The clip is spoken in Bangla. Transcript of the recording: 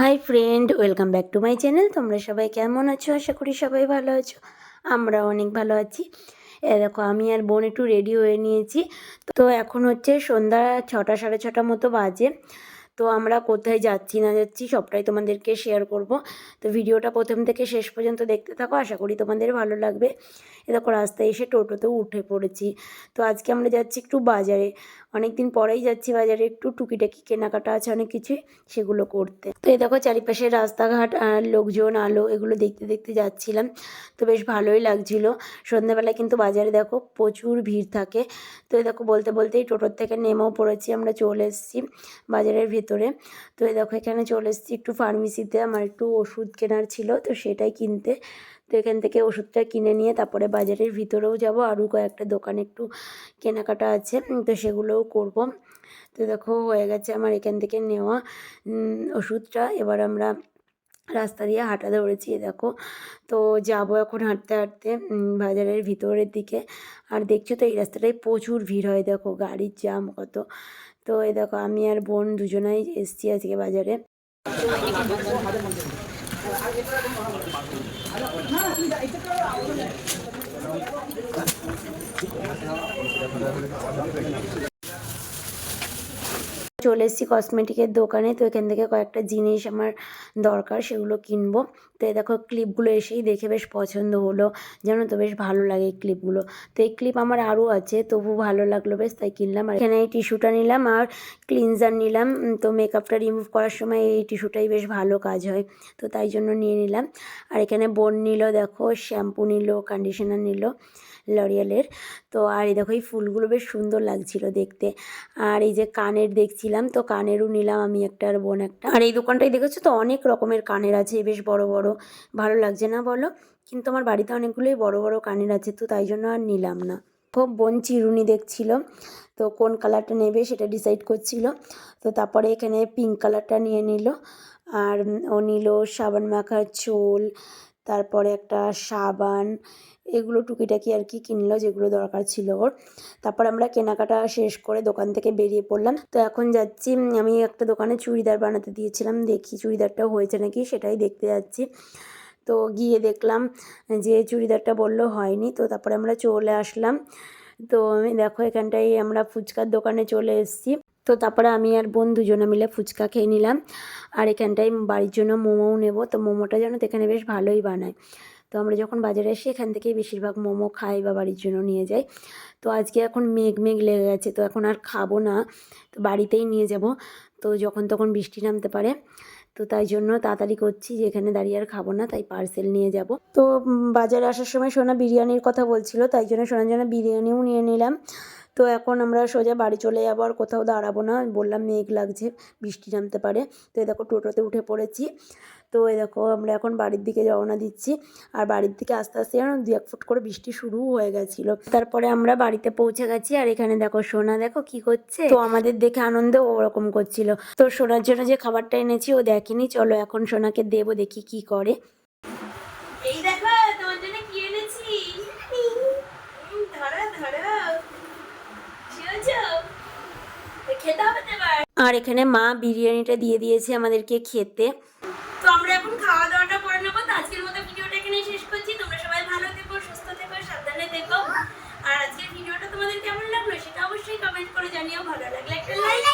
Hi friend welcome back to my channel তোমরা সবাই কেমন আছো? আশা করি সবাই ভালো আছো। আমরা অনেক ভালো আছি। এ দেখো, আমি আর বোন একটু রেডি হয়ে নিয়েছি। তো এখন হচ্ছে সন্ধ্যা ছটা, সাড়ে ছটা মতো বাজে। তো আমরা কোথায় যাচ্ছি না যাচ্ছি সবটাই তোমাদেরকে শেয়ার করব। তো ভিডিওটা প্রথম থেকে শেষ পর্যন্ত দেখতে থাকো, আশা করি তোমাদের ভালো লাগবে। এ দেখো, রাস্তায় এসে টোটোতেও উঠে পড়েছি। তো আজকে আমরা যাচ্ছি একটু বাজারে। অনেক দিন পরেই যাচ্ছি বাজারে, একটু টুকিটাকি কেনাকাটা আছে অনেক কিছুই সেগুলো করতে। তো এ দেখো, চারিপাশে রাস্তাঘাট আর লোকজন, আলো, এগুলো দেখতে দেখতে যাচ্ছিলাম। তো বেশ ভালোই লাগছিল। সন্ধ্যাবেলায় কিন্তু বাজারে দেখো, প্রচুর ভিড় থাকে। তো এ দেখো, বলতে বলতেই টোটোর থেকে নেমেও পড়েছি, আমরা চলে এসেছি বাজারের ভেতরে। তো এই দেখো, এখানে চলে এসেছি একটু ফার্মেসিতে আমার একটু ওষুধ কেনার ছিল, তো সেটাই কিনতে। তো এখান থেকে ওষুধটা কিনে নিয়ে তারপরে বাজারের ভিতরেও যাব। আরও কয়েকটা দোকানে একটু কেনাকাটা আছে তো সেগুলোও করব। তো দেখো, হয়ে গেছে আমার এখান থেকে নেওয়া ওষুধটা। এবার আমরা রাস্তা দিয়ে হাঁটা এ দেখো। তো যাব এখন হাঁটতে হাঁটতে বাজারের ভিতরের দিকে। আর দেখছ তো, এই রাস্তাটায় প্রচুর ভিড় হয়, দেখো। গাড়ির জাম কত। তো এই দেখো আমি আর বোন দুজনাই এসছি আজকে বাজারে। চলে এসেছি কসমেটিকের দোকানে। তো এখান থেকে কয়েকটা জিনিস আমার দরকার, সেগুলো কিনবো। তো এই দেখো ক্লিপগুলো এসেই দেখে বেশ পছন্দ হলো। জানো তো বেশ ভালো লাগে এই ক্লিপগুলো তো এই ক্লিপ আমার আরও আছে তবু ভালো লাগল বেশ, তাই কিনলাম। আর এখানে এই টিস্যুটা নিলাম আর ক্লিনজার নিলাম। তো মেকআপটা রিমুভ করার সময় এই টিস্যুটাই বেশ ভালো কাজ হয়। তো তাই জন্য নিয়ে নিলাম। আর এখানে বোন নিল, দেখো শ্যাম্পু নিল কন্ডিশনার নিল লরিয়ালের তো আর এই দেখো, এই ফুলগুলো বেশ সুন্দর লাগছিল দেখতে। আর এই যে কানের দেখছিলাম, তো কানেরও নিলাম আমি একটা আর বোন একটা। আর এই দোকানটায় দেখেছ তো অনেক রকমের কানের আছে বেশ বড় বড়। ভালো লাগছে না বলো? কিন্তু আমার বাড়িতে অনেকগুলোই বড় বড় কানের আছে, তো তাই জন্য আর নিলাম না। খুব বোন চিরুনি দেখছিল, তো কোন কালারটা নেবে সেটা ডিসাইড করছিল। তো তারপরে এখানে পিঙ্ক কালারটা নিয়ে নিল, আর ও নিল সাবান মাখার চোল তারপরে একটা সাবান, এগুলো টুকিটাকি আর কি কিনলো যেগুলো দরকার ছিল ওর। তারপর আমরা কেনাকাটা শেষ করে দোকান থেকে বেরিয়ে পড়লাম। তো এখন যাচ্ছি আমি একটা দোকানে চুড়িদার বানাতে দিয়েছিলাম, দেখি চুড়িদারটাও হয়েছে নাকি সেটাই দেখতে যাচ্ছি। তো গিয়ে দেখলাম যে চুড়িদারটা বলল হয়নি, তো তারপরে আমরা চলে আসলাম। তো দেখো এখানটায় আমরা ফুচকার দোকানে চলে এসেছি। তো তারপরে আমি আর বোন দুজনে মিলে ফুচকা খেয়ে নিলাম। আর এখানটায় বাড়ির জন্য মোমোও নেব। তো মোমোটা যেন এখানে বেশ ভালোই বানায়। তো আমরা যখন বাজারে আসি এখান থেকেই বেশিরভাগ মোমো খাই বা বাড়ির জন্য নিয়ে যাই। তো আজকে এখন মেঘ মেঘ লেগে গেছে। তো এখন আর খাব না। তো বাড়িতেই নিয়ে যাব। তো যখন তখন বৃষ্টি নামতে পারে। তো তাই জন্য তাড়াতাড়ি করছি যে এখানে দাঁড়িয়ে আর খাব না। তাই পার্সেল নিয়ে যাব। তো বাজারে আসার সময় সোনা বিরিয়ানির কথা বলছিল। তাই জন্য সোনার জন্য বিরিয়ানিও নিয়ে নিলাম। তো এখন আমরা সোজা বাড়ি চলে যাব আর কোথাও দাঁড়াবো না। বললাম মেঘ লাগছে, বৃষ্টি নামতে পারে। তো এই দেখো টোটোতে উঠে পড়েছি। তো এই দেখো আমরা এখন বাড়ির দিকে রওনা দিচ্ছি। আর বাড়ির দিকে আস্তে আস্তে দু এক ফুট করে বৃষ্টি শুরু হয়ে গেছিল। তারপরে আমরা বাড়িতে পৌঁছে গেছি আর এখানে দেখো সোনা দেখো কি করছে? তো আমাদের দেখে আনন্দ ওরকম করছিল। তো সোনার জন্য যে খাবারটা এনেছি ও দেখেনি। চলো এখন সোনাকে দেবো দেখি কি করে। এই দেখো তোমার জন্য কি এনেছি উম, ধরো ধরো শুয়েছো? তো খেতে হবে তো এবার আর এখানে মা বিরিয়ানিটা দিয়ে দিয়েছে আমাদেরকে খেতে। তো আমরা এখন খাওয়া দাওয়াটা করে নেব। তো আজকের মতো ভিডিওটা এখানে শেষ করছি। তোমরা সবাই ভালো থেকো সুস্থ থেকো সাবধানে থেকো। আর আজকের ভিডিওটা তোমাদের কেমন লাগল সেটা অবশ্যই কমেন্ট করে জানিও। ভালো লাগলে একটা লাইক